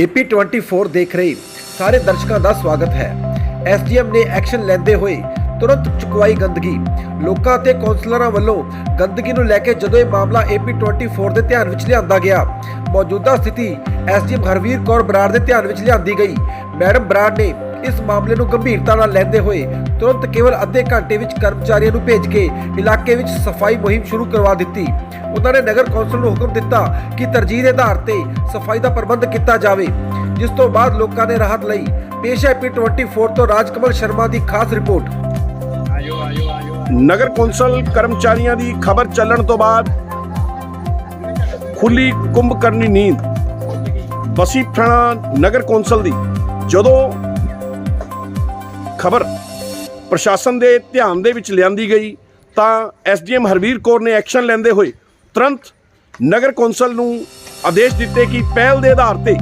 AP 24 ਦੇਖ ਰਹੇ ਸਾਰੇ ਦਰਸ਼ਕਾਂ ਦਾ ਸਵਾਗਤ ਹੈ। ਐਸਡੀਐਮ ਨੇ ਐਕਸ਼ਨ ਲੈਂਦੇ ਹੋਏ ਤੁਰੰਤ ਚੁਕਵਾਈ ਗੰਦਗੀ। ਲੋਕਾਂ ਅਤੇ ਕੌਂਸਲਰਾਂ ਵੱਲੋਂ ਗੰਦਗੀ ਨੂੰ ਲੈ ਕੇ ਜਦੋਂ ਇਹ ਮਾਮਲਾ ਏਪੀ 24 ਦੇ ਧਿਆਨ ਵਿੱਚ ਲਿਆਂਦਾ ਗਿਆ, ਮੌਜੂਦਾ ਸਥਿਤੀ ਐਸਡੀਐਮ ਹਰਵੀਰ ਕੌਰ ਬਰਾੜ ਦੇ ਧਿਆਨ ਵਿੱਚ ਲਿਆਂਦੀ ਗਈ। ਮੈਡਮ ਬਰਾੜ ਨੇ ਇਸ ਮਾਮਲੇ ਨੂੰ ਗੰਭੀਰਤਾ ਨਾਲ ਲੈਂਦੇ ਹੋਏ ਤੁਰੰਤ ਕੇਵਲ ਅੱਧੇ ਘੰਟੇ ਵਿੱਚ ਕਰਮਚਾਰੀਆਂ ਨੂੰ ਭੇਜ ਕੇ ਇਲਾਕੇ ਵਿੱਚ ਸਫ਼ਾਈ ਮੁਹਿੰਮ ਸ਼ੁਰੂ ਕਰਵਾ ਦਿੱਤੀ। ਉਹਨਾਂ ਨੇ ਨਗਰ ਕੌਂਸਲ ਨੂੰ ਹੁਕਮ ਦਿੱਤਾ ਕਿ ਤਰਜੀਹ ਦੇ ਆਧਾਰ ਤੇ ਸਫ਼ਾਈ ਦਾ ਪ੍ਰਬੰਧ ਕੀਤਾ ਜਾਵੇ, ਜਿਸ ਤੋਂ ਬਾਅਦ ਲੋਕਾਂ ਨੇ ਰਾਹਤ ਲਈ ਪੇਸ਼ ਹੈ ਪੀ 24 ਤੋਂ ਰਾਜਕਮਲ ਸ਼ਰਮਾ ਦੀ ਖਾਸ ਰਿਪੋਰਟ। ਨਗਰ ਕੌਂਸਲ ਕਰਮਚਾਰੀਆਂ ਦੀ ਖਬਰ ਚੱਲਣ ਤੋਂ ਬਾਅਦ ਖੁੱਲੀ ਕੁੰਭ ਨੀਂਦ। ਬਸੀ ਥਾਣਾ ਨਗਰ ਕੌਂਸਲ ਦੀ। ਜਦੋਂ ਖਬਰ ਪ੍ਰਸ਼ਾਸਨ ਦੇ ਧਿਆਨ ਦੇ ਵਿੱਚ ਲਿਆਂਦੀ ਗਈ ਤਾਂ ਐਸਡੀਐਮ ਹਰਵੀਰ ਕੌਰ ਨੇ ਐਕਸ਼ਨ ਲੈਂਦੇ ਹੋਏ ਤੁਰੰਤ ਨਗਰ ਕੌਂਸਲ ਨੂੰ ਆਦੇਸ਼ ਦਿੱਤੇ ਕਿ ਪਹਿਲ ਦੇ ਆਧਾਰ ਤੇ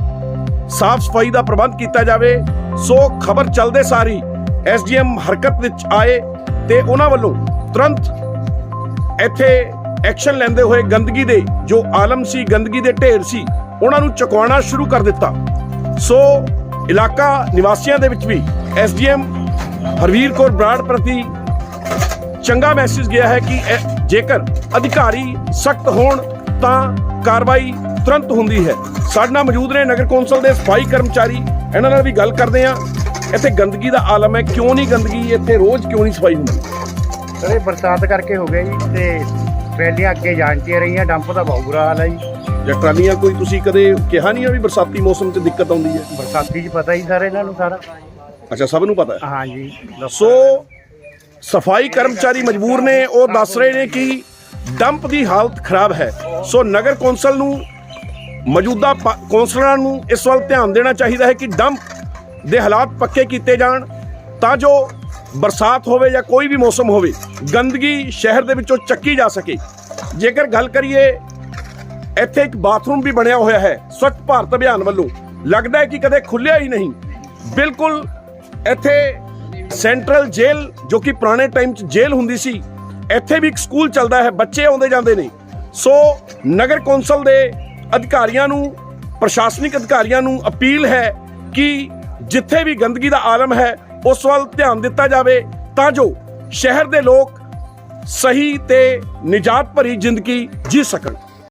ਸਾਫ਼ ਸਫ਼ਾਈ ਦਾ ਪ੍ਰਬੰਧ ਕੀਤਾ ਜਾਵੇ। ਸੋ ਖਬਰ ਚੱਲਦੇ ਸਾਰੀ ਐਸਡੀਐਮ ਹਰਕਤ ਵਿੱਚ ਆਏ ਤੇ ਉਹਨਾਂ ਵੱਲੋਂ ਤੁਰੰਤ ਇੱਥੇ ਐਕਸ਼ਨ ਲੈਂਦੇ ਹੋਏ ਗੰਦਗੀ ਦੇ ਜੋ ਆਲਮ ਸੀ, ਗੰਦਗੀ ਦੇ ਢੇਰ ਸੀ, ਉਹਨਾਂ ਨੂੰ ਚੁਕਾਉਣਾ ਸ਼ੁਰੂ ਕਰ ਦਿੱਤਾ। ਸੋ ਇਲਾਕਾ ਨਿਵਾਸੀਆਂ ਦੇ ਵਿੱਚ ਵੀ ਐਸਡੀਐਮ ਹਰਵੀਰ ਕੌਰ ਬਰਾੜ ਪ੍ਰਤੀ ਚੰਗਾ ਮੈਸੇਜ ਗਿਆ ਹੈ ਕਿ ਜੇਕਰ ਅਧਿਕਾਰੀ ਸਖਤ ਹੋਣ ਤਾਂ ਕਾਰਵਾਈ ਤੁਰੰਤ ਹੁੰਦੀ ਹੈ। ਸਾਡੇ ਨਾਲ ਮੌਜੂਦ ਨੇ ਨਗਰ ਕੌਂਸਲ ਦੇ ਸਫ਼ਾਈ ਕਰਮਚਾਰੀ। ਇਹਨਾਂ ਨਾਲ ਵੀ ਗੱਲ ਕਰਦੇ ਹਾਂ। ਇੱਥੇ ਗੰਦਗੀ ਦਾ ਆਲਮ ਹੈ। ਕਿਉਂ ਨਹੀਂ ਗੰਦਗੀ? ਇੱਥੇ ਰੋਜ਼ ਕਿਉਂ ਨਹੀਂ ਸਫ਼ਾਈ ਹੁੰਦੀ? ਸਰ ਇਹ ਬਰਸਾਤ ਕਰਕੇ ਹੋ ਗਿਆ ਜੀ ਤੇ ਟਰੈਲੀਆਂ ਅੱਗੇ ਜਾਂਦੀਆਂ ਰਹੀਆਂ। ਡੰਪ ਦਾ ਬਹੁਤ ਬੁਰਾ ਹਾਲ ਹੈ ਜੀ। ਜਾਂ ਟਰਾਲੀਆਂ ਕੋਈ ਤੁਸੀਂ ਕਦੇ ਕਿਹਾ ਨਹੀਂ ਆ ਵੀ ਬਰਸਾਤੀ ਮੌਸਮ 'ਚ ਦਿੱਕਤ ਆਉਂਦੀ ਹੈ? ਬਰਸਾਤੀ 'ਚ ਪਤਾ ਹੀ ਸਰ ਇਹਨਾਂ ਨੂੰ ਸਾਰਾ। ਅੱਛਾ ਸਭ ਨੂੰ ਪਤਾ ਹੈ। ਹਾਂ ਜੀ ਸੋ ਸਫ਼ਾਈ ਕਰਮਚਾਰੀ ਮਜਬੂਰ ਨੇ ਉਹ ਦੱਸ ਰਹੇ ਨੇ ਕਿ ਡੰਪ ਦੀ ਹਾਲਤ ਖਰਾਬ ਹੈ। ਸੋ ਨਗਰ ਕੌਂਸਲ ਨੂੰ ਮੌਜੂਦਾ ਕੌਂਸਲਰਾਂ ਨੂੰ ਇਸ ਵੱਲ ਧਿਆਨ ਦੇਣਾ ਚਾਹੀਦਾ ਹੈ ਕਿ ਡੰਪ ਦੇ ਹਾਲਾਤ ਪੱਕੇ ਕੀਤੇ ਜਾਣ ਤਾਂ ਜੋ ਬਰਸਾਤ ਹੋਵੇ ਜਾਂ ਕੋਈ ਵੀ ਮੌਸਮ ਹੋਵੇ ਗੰਦਗੀ ਸ਼ਹਿਰ ਦੇ ਵਿੱਚੋਂ ਚੱਕੀ ਜਾ ਸਕੇ। ਜੇਕਰ ਗੱਲ ਕਰੀਏ ਇੱਥੇ ਇੱਕ ਬਾਥਰੂਮ ਵੀ ਬਣਿਆ ਹੋਇਆ ਹੈ ਸਵੱਛ ਭਾਰਤ ਅਭਿਆਨ ਵੱਲੋਂ। ਲੱਗਦਾ ਹੈ ਕਿ ਕਦੇ ਖੁੱਲਿਆ ਹੀ ਨਹੀਂ। ਬਿਲਕੁਲ ਇੱਥੇ ਸੈਂਟਰਲ ਜੇਲ੍ਹ, ਜੋ ਕਿ ਪੁਰਾਣੇ ਟਾਈਮ 'ਚ ਜੇਲ੍ਹ ਹੁੰਦੀ ਸੀ, ਇੱਥੇ ਵੀ ਇੱਕ ਸਕੂਲ ਚੱਲਦਾ ਹੈ, ਬੱਚੇ ਆਉਂਦੇ ਜਾਂਦੇ ਨੇ। ਸੋ ਨਗਰ ਕੌਂਸਲ ਦੇ ਅਧਿਕਾਰੀਆਂ ਨੂੰ, ਪ੍ਰਸ਼ਾਸਨਿਕ ਅਧਿਕਾਰੀਆਂ ਨੂੰ ਅਪੀਲ ਹੈ ਕਿ ਜਿੱਥੇ ਵੀ ਗੰਦਗੀ ਦਾ ਆਲਮ ਹੈ, ਉਸ ਵੱਲ ਧਿਆਨ ਦਿੱਤਾ ਜਾਵੇ, ਤਾਂ ਜੋ ਸ਼ਹਿਰ ਦੇ ਲੋਕ ਸਹੀ ਤੇ ਨਿਜਾਤ ਭਰੀ ਜ਼ਿੰਦਗੀ ਜੀ ਸਕਣ।